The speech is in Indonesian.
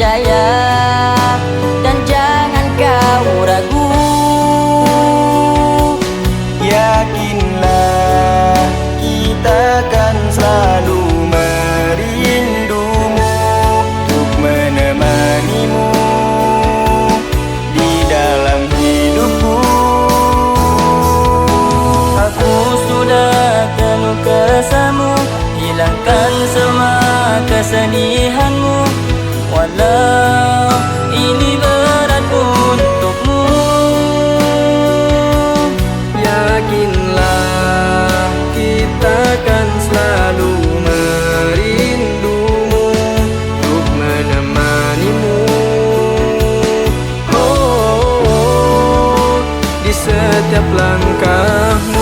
percaya dan jangan kau ragu. Yakinlah kita kan selalu merindumu untuk menemanimu di dalam hidupku. Aku sudah penuh kesamu hilangkan semua kesedihanmu. Walau ini berat untukmu Yakinlah kita kan selalu merindumu Untuk menemanimu. Oh, oh, oh, Di setiap langkahmu.